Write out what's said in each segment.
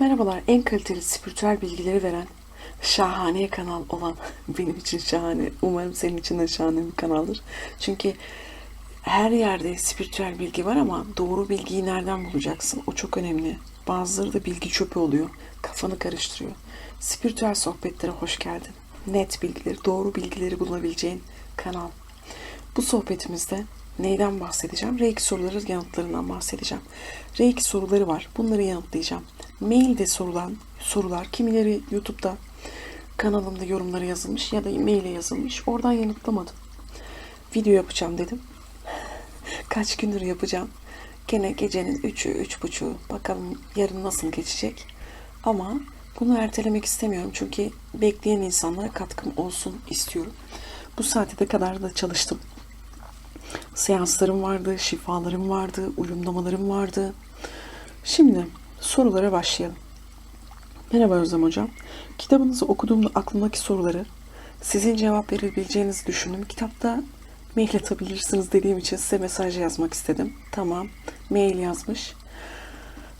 Merhabalar, en kaliteli spiritüel bilgileri veren şahane kanal olan benim için şahane, umarım senin için de şahane bir kanaldır. Çünkü her yerde spiritüel bilgi var ama doğru bilgiyi nereden bulacaksın? O çok önemli. Bazıları da bilgi çöpü oluyor, kafanı karıştırıyor. Spiritüel sohbetlere hoş geldin. Net bilgileri, doğru bilgileri bulabileceğin kanal. Bu sohbetimizde neyden bahsedeceğim? Reiki soruları yanıtlarından bahsedeceğim. Reiki soruları var. Bunları yanıtlayacağım. Mailde sorulan sorular, kimileri YouTube'da kanalımda yorumları yazılmış ya da maile yazılmış. Oradan yanıtlamadım. Video yapacağım dedim. Kaç gündür yapacağım. Gene gecenin 3'ü, 3.30'u. Bakalım yarın nasıl geçecek. Ama bunu ertelemek istemiyorum. Çünkü bekleyen insanlara katkım olsun istiyorum. Bu saate de kadar da çalıştım. Seanslarım vardı, şifalarım vardı, uyumlamalarım vardı. Şimdi sorulara başlayalım. Merhaba Özlem Hocam. Kitabınızı okuduğumda aklımdaki soruları sizin cevap verebileceğinizi düşündüm. Kitapta mail atabilirsiniz dediğim için size mesaj yazmak istedim. Tamam. Mail yazmış.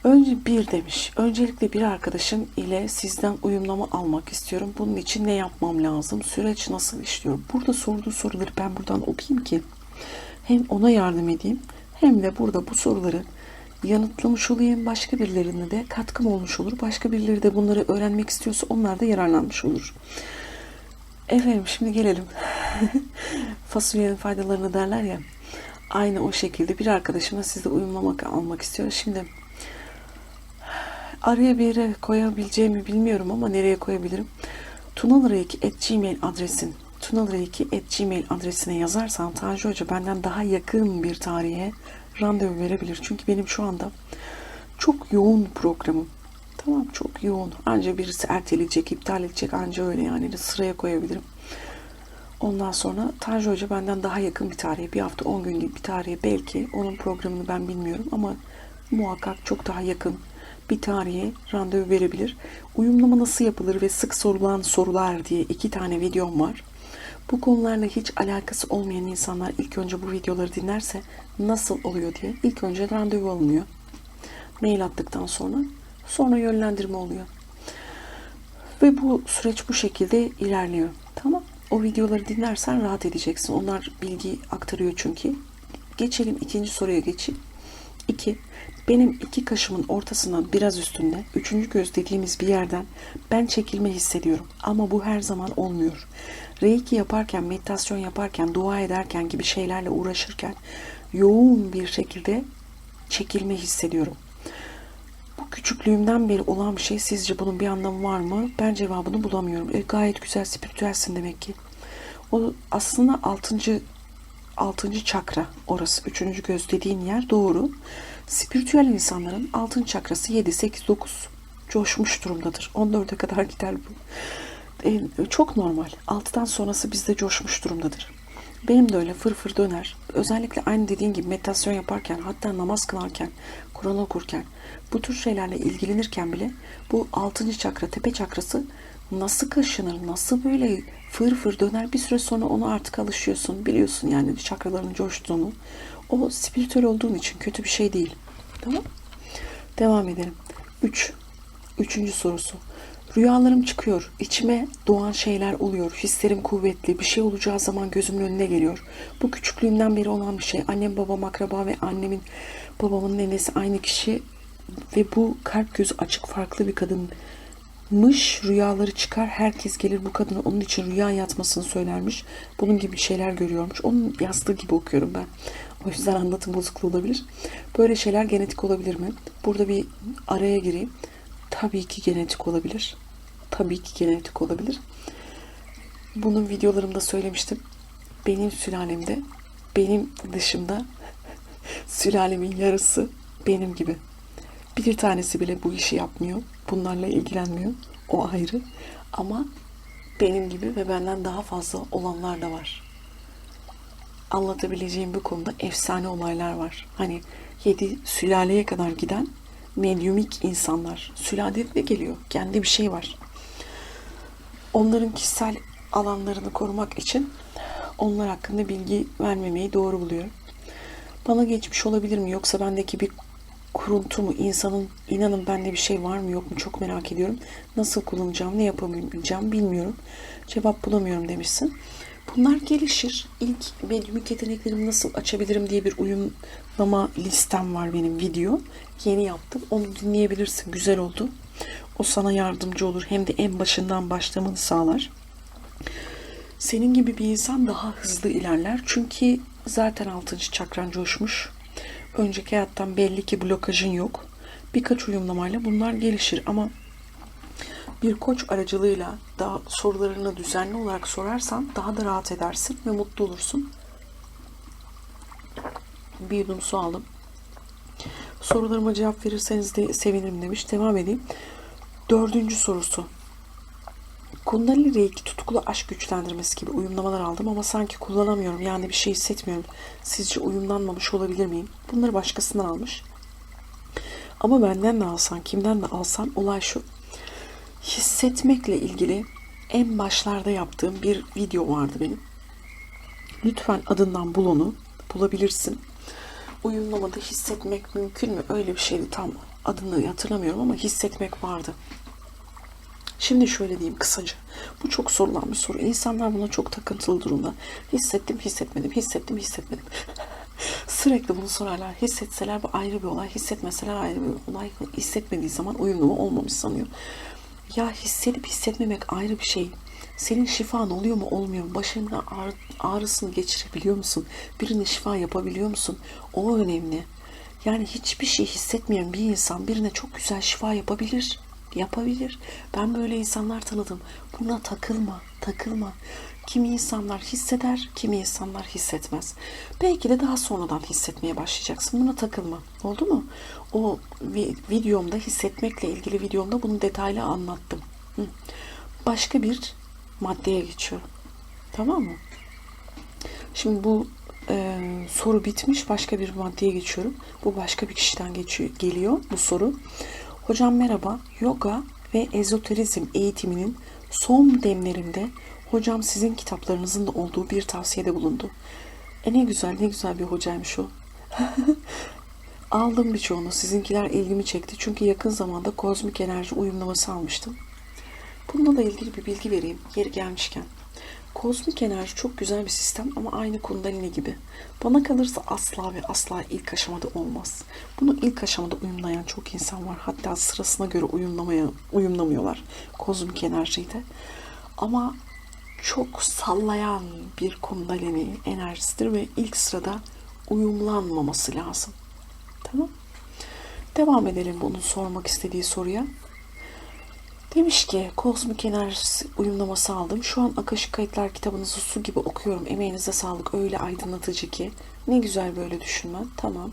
Önce bir demiş. Öncelikle bir arkadaşım ile sizden uyumlama almak istiyorum. Bunun için ne yapmam lazım? Süreç nasıl işliyor? Burada sorduğu soruları ben buradan okuyayım ki hem ona yardım edeyim hem de burada bu soruları yanıtlamış olayım. Başka birilerine de katkım olmuş olur. Başka birileri de bunları öğrenmek istiyorsa onlar da yararlanmış olur. Efendim şimdi gelelim. Fasulyenin faydalarını derler ya. Aynı o şekilde bir arkadaşıma sizde uyumlamak almak istiyor. Şimdi araya bir yere koyabileceğimi bilmiyorum ama nereye koyabilirim? tunalıreiki.gmail adresin tunalıreiki.gmail adresine yazarsan Tanju Hoca benden daha yakın bir tarihe randevu verebilir. Çünkü benim şu anda çok yoğun programım. Tamam çok yoğun. Anca birisi erteleyecek, iptal edecek. Anca öyle yani sıraya koyabilirim. Ondan sonra Tanju Hoca benden daha yakın bir tarihe, bir hafta 10 gün gibi bir tarihe belki onun programını ben bilmiyorum ama muhakkak çok daha yakın bir tarihe randevu verebilir. Uyumlama nasıl yapılır ve sık sorulan sorular diye iki tane videom var. Bu konularla hiç alakası olmayan insanlar ilk önce bu videoları dinlerse nasıl oluyor diye ilk önce randevu alınıyor. Mail attıktan sonra sonra yönlendirme oluyor. Ve bu süreç bu şekilde ilerliyor. Tamam. O videoları dinlersen rahat edeceksin. Onlar bilgi aktarıyor çünkü. Geçelim ikinci soruya geçeyim. 2. Benim iki kaşımın ortasından biraz üstünde, üçüncü göz dediğimiz bir yerden ben çekilme hissediyorum. Ama bu her zaman olmuyor. Reiki yaparken, meditasyon yaparken, dua ederken gibi şeylerle uğraşırken yoğun bir şekilde çekilme hissediyorum. Bu küçüklüğümden beri olan bir şey sizce bunun bir anlamı var mı? Ben cevabını bulamıyorum. E, gayet güzel spiritüelsin demek ki. O aslında altıncı altıncı çakra orası. Üçüncü göz dediğin yer doğru. Spiritüel insanların altın çakrası 7, 8, 9 coşmuş durumdadır. 14'e kadar gider bu. E, çok normal. 6'dan sonrası bizde coşmuş durumdadır. Benim de öyle fır fır döner. Özellikle aynı dediğin gibi meditasyon yaparken, hatta namaz kılarken, Kur'an okurken, bu tür şeylerle ilgilenirken bile bu 6. çakra, tepe çakrası nasıl kaşınır, nasıl böyle fır fır döner bir süre sonra onu artık alışıyorsun. Biliyorsun yani çakraların coştuğunu. O spiritüel olduğun için kötü bir şey değil. Tamam Devam edelim. 3. Üç. Üçüncü sorusu. Rüyalarım çıkıyor. İçime doğan şeyler oluyor. Hislerim kuvvetli. Bir şey olacağı zaman gözümün önüne geliyor. Bu küçüklüğümden beri olan bir şey. Annem, babam, akraba ve annemin, babamın nenesi aynı kişi. Ve bu kalp gözü açık farklı bir kadınmış. Rüyaları çıkar. Herkes gelir bu kadına onun için rüya yatmasını söylermiş. Bunun gibi şeyler görüyormuş. Onun yazdığı gibi okuyorum ben. O yüzden anlatım bozukluğu olabilir. Böyle şeyler genetik olabilir mi? Burada bir araya gireyim. Tabii ki genetik olabilir. Tabii ki genetik olabilir. Bunun videolarımda söylemiştim. Benim sülalemde, benim dışımda sülalemin yarısı benim gibi. Bir tanesi bile bu işi yapmıyor. Bunlarla ilgilenmiyor. O ayrı. Ama benim gibi ve benden daha fazla olanlar da var. Anlatabileceğim bu konuda efsane olaylar var. Hani yedi sülaleye kadar giden medyumik insanlar. Sülalede geliyor. Kendi bir şey var. Onların kişisel alanlarını korumak için onlar hakkında bilgi vermemeyi doğru buluyorum. Bana geçmiş olabilir mi yoksa bendeki bir kuruntu mu? İnsanın inanın bende bir şey var mı yok mu çok merak ediyorum. Nasıl kullanacağım, ne yapabileceğim bilmiyorum. Cevap bulamıyorum demişsin. Bunlar gelişir. İlk medyumik yeteneklerimi nasıl açabilirim diye bir uyumlama listem var benim video. Yeni yaptım. Onu dinleyebilirsin. Güzel oldu. O sana yardımcı olur. Hem de en başından başlamanı sağlar. Senin gibi bir insan daha hızlı ilerler. Çünkü zaten 6. çakran coşmuş. Önceki hayattan belli ki blokajın yok. Birkaç uyumlamayla bunlar gelişir ama bir koç aracılığıyla daha sorularını düzenli olarak sorarsan daha da rahat edersin ve mutlu olursun. Bir yudum su aldım. Sorularıma cevap verirseniz de sevinirim demiş. Devam edeyim. Dördüncü sorusu. Kundalini Reiki tutkulu aşk güçlendirmesi gibi uyumlamalar aldım ama sanki kullanamıyorum. Yani bir şey hissetmiyorum. Sizce uyumlanmamış olabilir miyim? Bunları başkasından almış. Ama benden de alsan, kimden de alsan olay şu. Hissetmekle ilgili en başlarda yaptığım bir video vardı benim. Lütfen adından bul onu. Bulabilirsin. Uyumlamada hissetmek mümkün mü? Öyle bir şeydi tam adını hatırlamıyorum ama hissetmek vardı. Şimdi şöyle diyeyim kısaca. Bu çok sorulan bir soru. İnsanlar buna çok takıntılı durumda. Hissettim, hissetmedim, hissettim, hissetmedim. Sürekli bunu sorarlar. Hissetseler bu ayrı bir olay, hissetmeseler ayrı bir olay. Hissetmediği zaman uyumlu olmamış sanıyor. Ya hissedip hissetmemek ayrı bir şey. Senin şifan oluyor mu olmuyor mu? Başında ağrı, ağrısını geçirebiliyor musun? Birine şifa yapabiliyor musun? O önemli. Yani hiçbir şey hissetmeyen bir insan birine çok güzel şifa yapabilir. Yapabilir. Ben böyle insanlar tanıdım. Buna takılma, takılma. Kimi insanlar hisseder, kimi insanlar hissetmez. Belki de daha sonradan hissetmeye başlayacaksın. Buna takılma. Oldu mu? O vi- videomda hissetmekle ilgili videomda bunu detaylı anlattım. Başka bir maddeye geçiyorum. Tamam mı? Şimdi bu e, soru bitmiş. Başka bir maddeye geçiyorum. Bu başka bir kişiden geçiyor, geliyor bu soru. Hocam merhaba. Yoga ve ezoterizm eğitiminin son demlerinde hocam sizin kitaplarınızın da olduğu bir tavsiyede bulundu. E ne güzel ne güzel bir hocaymış o. Aldım birçoğunu. Sizinkiler ilgimi çekti. Çünkü yakın zamanda kozmik enerji uyumlaması almıştım. Bununla da ilgili bir bilgi vereyim yeri gelmişken. Kozmik enerji çok güzel bir sistem ama aynı kundalini gibi. Bana kalırsa asla ve asla ilk aşamada olmaz. Bunu ilk aşamada uyumlayan çok insan var. Hatta sırasına göre uyumlamaya uyumlamıyorlar kozmik enerjiyi de. Ama çok sallayan bir kundalini enerjisidir ve ilk sırada uyumlanmaması lazım. Tamam. Devam edelim bunu sormak istediği soruya. Demiş ki kozmik enerjisi uyumlaması aldım. Şu an Akışık Kayıtlar kitabınızı su gibi okuyorum. Emeğinize sağlık. Öyle aydınlatıcı ki. Ne güzel böyle düşünmen. Tamam.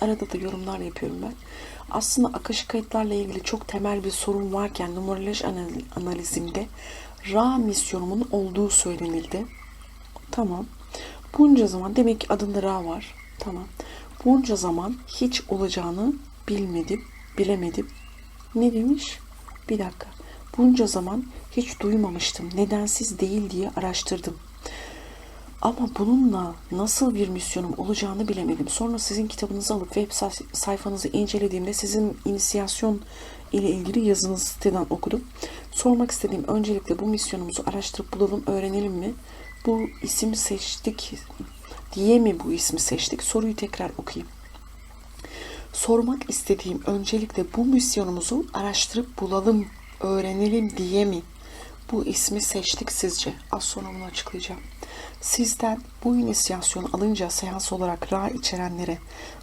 Arada da yorumlar yapıyorum ben. Aslında Akışık Kayıtlarla ilgili çok temel bir sorun varken numaroloj anal- analizimde Ra misyonumun olduğu söylenildi. Tamam. Bunca zaman demek ki adında Ra var. Tamam. Bunca zaman hiç olacağını bilmedim, bilemedim. Ne demiş? Bir dakika. Bunca zaman hiç duymamıştım. Nedensiz değil diye araştırdım. Ama bununla nasıl bir misyonum olacağını bilemedim. Sonra sizin kitabınızı alıp web say- sayfanızı incelediğimde sizin inisiyasyon ile ilgili yazınızı siteden okudum. Sormak istediğim öncelikle bu misyonumuzu araştırıp bulalım, öğrenelim mi? Bu ismi seçtik diye mi bu ismi seçtik? Soruyu tekrar okuyayım. Sormak istediğim öncelikle bu misyonumuzu araştırıp bulalım, öğrenelim diye mi bu ismi seçtik sizce? Az sonra bunu açıklayacağım. Sizden bu inisiyasyonu alınca seans olarak Ra içerenlere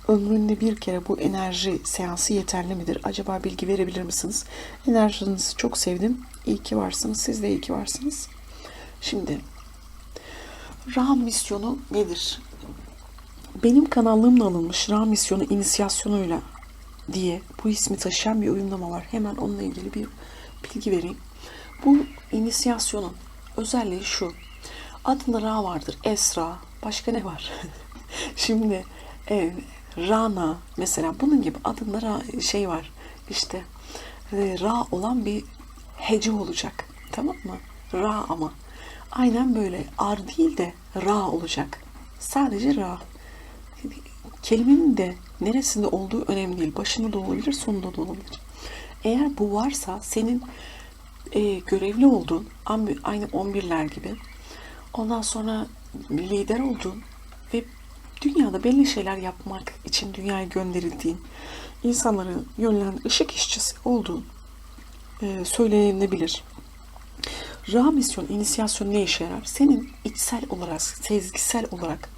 ömründe bir kere bu enerji seansı yeterli midir? Acaba bilgi verebilir misiniz? Enerjinizi çok sevdim. İyi ki varsınız. Siz de iyi ki varsınız. Şimdi Ra misyonu nedir? Benim kanallığımla alınmış Ra misyonu inisiyasyonuyla diye bu ismi taşıyan bir uyumlama var. Hemen onunla ilgili bir bilgi vereyim. Bu inisiyasyonun özelliği şu. Adında Ra vardır. Esra. Başka ne var? Şimdi e, Rana mesela bunun gibi adında Ra, şey var. İşte e, Ra olan bir hece olacak. Tamam mı? Ra ama. Aynen böyle ar değil de Ra olacak. Sadece Ra Kelimenin de neresinde olduğu önemli değil. Başında da olabilir, sonunda da olabilir. Eğer bu varsa senin e, görevli olduğun, aynı 11'ler gibi, ondan sonra lider olduğun ve dünyada belli şeyler yapmak için dünyaya gönderildiğin, insanları yönlen ışık işçisi olduğun e, söylenebilir. Ra misyon, inisiyasyon ne işe yarar? Senin içsel olarak, sezgisel olarak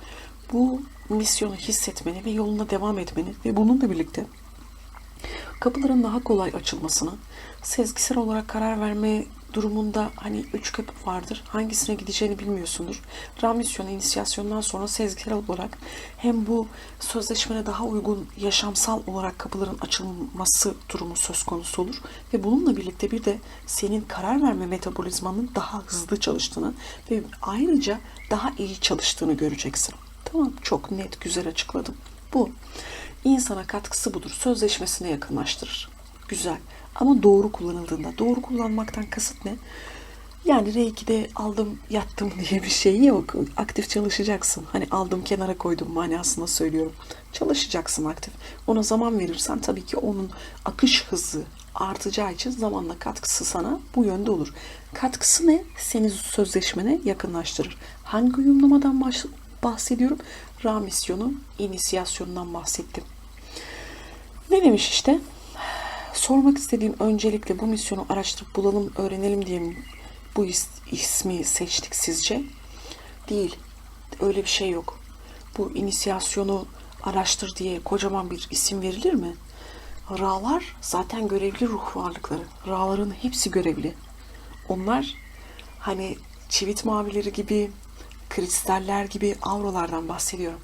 bu misyonu hissetmeni ve yoluna devam etmeni ve bununla birlikte kapıların daha kolay açılmasını, sezgisel olarak karar verme durumunda hani üç kapı vardır. Hangisine gideceğini bilmiyorsundur. Ra misyonu, inisiyasyondan sonra sezgisel olarak hem bu sözleşmene daha uygun yaşamsal olarak kapıların açılması durumu söz konusu olur. Ve bununla birlikte bir de senin karar verme metabolizmanın daha hızlı çalıştığını ve ayrıca daha iyi çalıştığını göreceksin. Tamam çok net güzel açıkladım. Bu insana katkısı budur. Sözleşmesine yakınlaştırır. Güzel. Ama doğru kullanıldığında. Doğru kullanmaktan kasıt ne? Yani R2'de aldım yattım diye bir şey yok. Aktif çalışacaksın. Hani aldım kenara koydum manasında söylüyorum. Çalışacaksın aktif. Ona zaman verirsen tabii ki onun akış hızı artacağı için zamanla katkısı sana bu yönde olur. Katkısı ne? Seni sözleşmene yakınlaştırır. Hangi uyumlamadan baş- bahsediyorum? Ra misyonu, inisiyasyonundan bahsettim. Ne demiş işte? Sormak istediğim öncelikle bu misyonu araştırıp bulalım, öğrenelim diye mi bu is- ismi seçtik sizce? Değil. Öyle bir şey yok. Bu inisiyasyonu araştır diye kocaman bir isim verilir mi? Ra'lar zaten görevli ruh varlıkları. Ra'ların hepsi görevli. Onlar hani çivit mavileri gibi, kristaller gibi avrolardan bahsediyorum.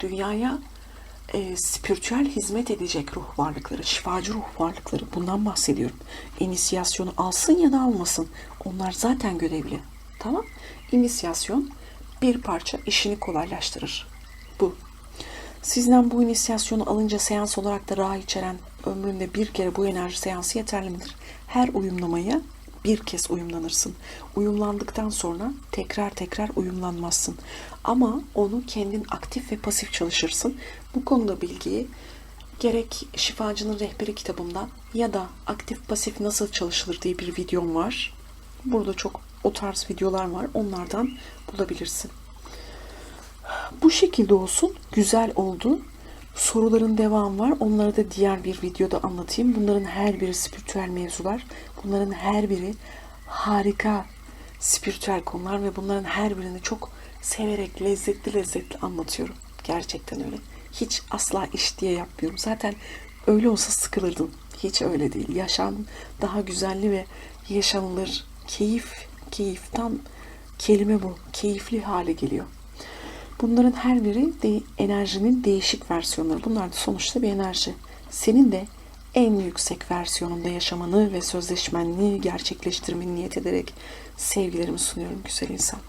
Dünyaya e, spiritüel hizmet edecek ruh varlıkları, şifacı ruh varlıkları bundan bahsediyorum. İnisiyasyonu alsın ya da almasın. Onlar zaten görevli. Tamam? İnisiyasyon bir parça işini kolaylaştırır. Bu. Sizden bu inisiyasyonu alınca seans olarak da rahat içeren ömründe bir kere bu enerji seansı yeterli midir? Her uyumlamaya bir kez uyumlanırsın. Uyumlandıktan sonra tekrar tekrar uyumlanmazsın. Ama onu kendin aktif ve pasif çalışırsın. Bu konuda bilgiyi gerek Şifacının Rehberi kitabımdan ya da aktif pasif nasıl çalışılır diye bir videom var. Burada çok o tarz videolar var. Onlardan bulabilirsin. Bu şekilde olsun. Güzel oldu. Soruların devamı var. Onları da diğer bir videoda anlatayım. Bunların her biri spiritüel mevzular. Bunların her biri harika spiritüel konular ve bunların her birini çok severek, lezzetli lezzetli anlatıyorum. Gerçekten öyle. Hiç asla iş diye yapmıyorum. Zaten öyle olsa sıkılırdım. Hiç öyle değil. Yaşam daha güzelli ve yaşanılır. Keyif, keyif tam kelime bu. Keyifli hale geliyor. Bunların her biri de enerjinin değişik versiyonları. Bunlar da sonuçta bir enerji. Senin de en yüksek versiyonunda yaşamanı ve sözleşmenini gerçekleştirmeni niyet ederek sevgilerimi sunuyorum güzel insan.